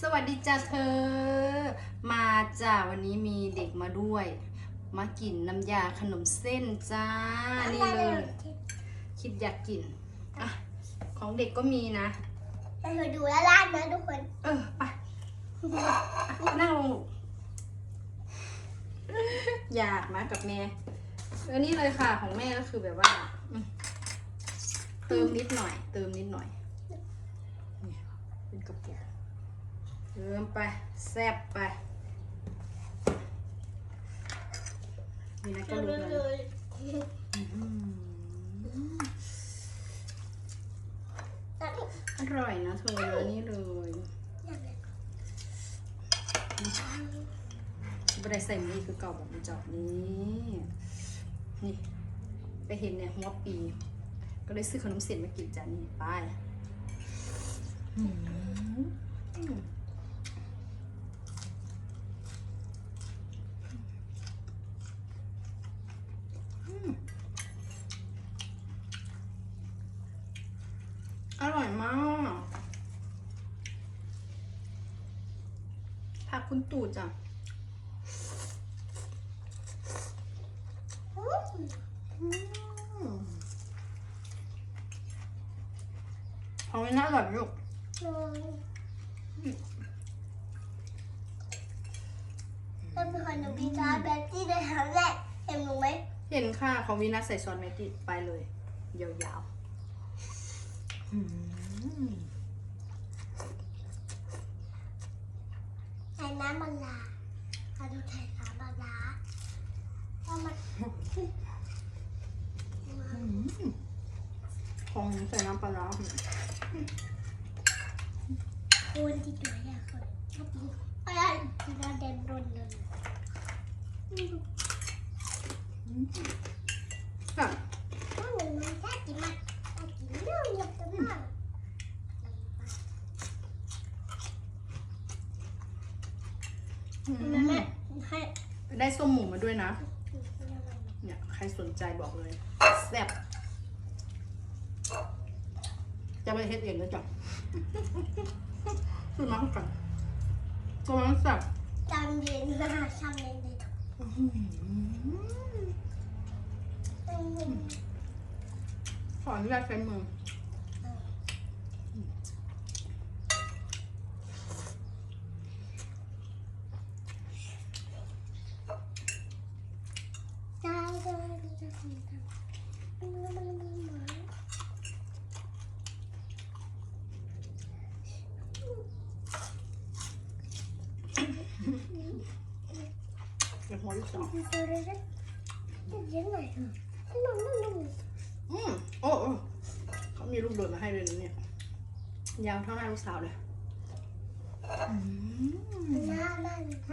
สวัสดีจ้าเธอ มาจ้าวันนี้มีเด็กมาด้วย มากินน้ำยาขนมเส้นจ้า นี่เลย คิดอยากกินอะของเด็กก็มีนะแต่เธอดูแล้วร้านนะทุกคน เออไปนั่งลงลูกอยากมากับแม่แล้วนี่เลยค่ะของแม่ก็คือแบบว่าอืมเติมนิดหน่อย เติมนิดหน่อยนี่เป็นกระปุก เติมไป แซ่บไป นี่นะก็รู้เลยอืมอร่อยนะเธอนี่เลยบได้ใส่มือคือเก่าแบบมันจอบนี้ นี่ ไปเห็นเนี่ยหัวปี ก็เลยซื้อขนมเส้นมากินจานนี้ไป อืมอร่อยมาก ผักคุณตู่จ้ะอืมของนี้น่าอร่อยไหมลูกถ้าเป็นคนหนูพิซซ่าแบตตี้ได้ครั้งแรกเห็นหนูไหมเห็นค่ะของวีนัสใส่ซอสเมจิไปเลย ยาวๆ อืมใส่น้ำมันลาเอาดูใส่น้ำมันลาเพราะมันของใส่น้ำปลาร้าคูณที่ตัวเนี่ยคนชอบกินอะไรกินแล้วเดินรนเลยค่ะถ้าหนูมันชอบกินมันชอบกินเรื่องเยอะจังมาก อืม แม่แม่ให้ได้ส้มหมูมาด้วยนะ เนี่ยใครสนใจบอกเลยแซ่บจะไปเฮ็ดเองแล้วจ้ะซื้อมาให้ก่อนกำลังแซ่บจำเย็นมาชำเย็นเลยอื้อหือขออนุญาตใช้มือ จ้าจ้าจ้าจ้า เดี๋ยวหัวลูกสาวเย็นหน่อยเถอะนุ่มนุ่มนุ่มอืมโอ้โอ้เขามีลูกโดดมาให้เลยนะเนี่ย ยาวเท่าหน้าลูกสาวเลยอืมค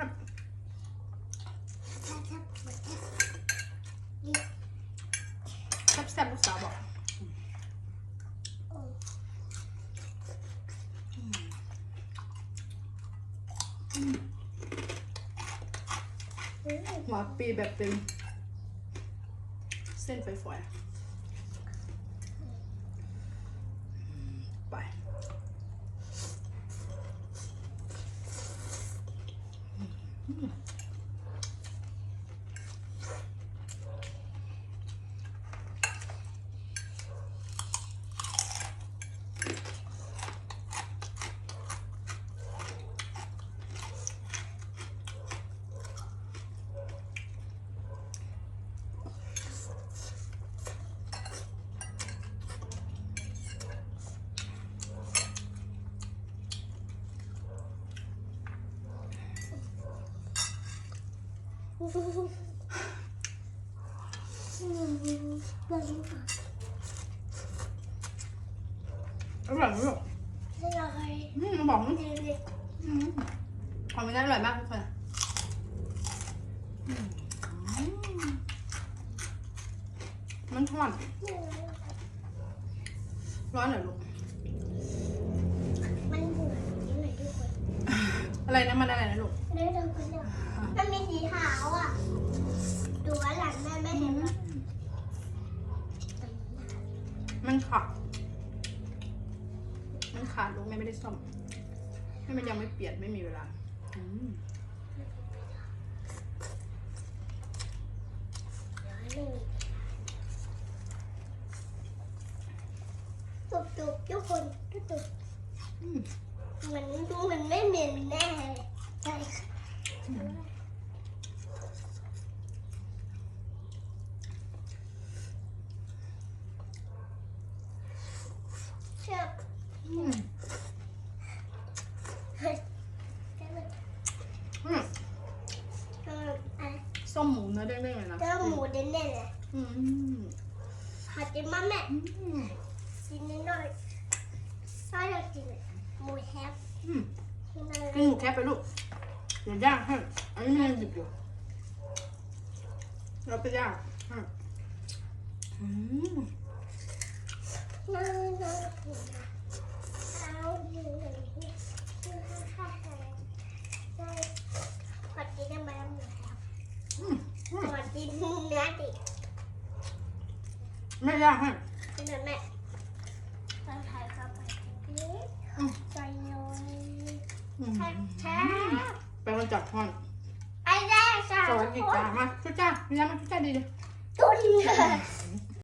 รับแซ่บลูกสาวบอก หัวปีแบบเป็น เส้นไฟฝอยไปอืม ร่อยไหมลูกให้เราให้อืมบอกนะเด็กอืมของมันอร่อยมากทุกคนอืมมันทอดร้อนเหรอลูกมันเหมือนนี่หน่อยทุกคนอะไรนะมันอะไรนะลูกเดี๋ ยวเราคนเดียวมันมีสีขาวอะ ดูว่าหลังแม่ไม่เห็นหรอมันขาด มันขาดลูกแม่ไม่ได้ซ่อมมให้มันยังไม่เปลี่ยนไม่มีเวลาอืมจุบจุบทุกคนจุบจุบอืมเหมือนดูเหมันไม่เหม็นแน่เลยใช่ค่ะ เชื่ออืมเฮ้ยเจ้าอืมเจ้าอะไรส้มหมูเนื้อเด้งๆ เลยนะเจ้าหมูเด่นๆเลยอืมหัดจิ้มมาแม่อืมกินนิดหน่อยถ้าอยากกินหมูแฮปอืมกินอะไรกินหมูแคปไปลูกเดี๋ยวย่างให้อันนี้มันยังดิบอยู่เราไปย่างให้อืมน่าน่ากินนะเอาหนึ่งหนึ่งที่ข้าวได้ขอกินได้ไหมหมูแฮปอืมอืมขอกินเนื้อดิแม่ย่างให้กินหน่อยแม่ต้องถ่ายเข้าไปนิดอืมใจน้อยอืมแช่แช่ ไปคนจับทอนไอ้แรกจ้าสวัสดีจ้ามาชุดจ้ามีน้ำมาชุดจ้าดีเลย ตุ้นเลย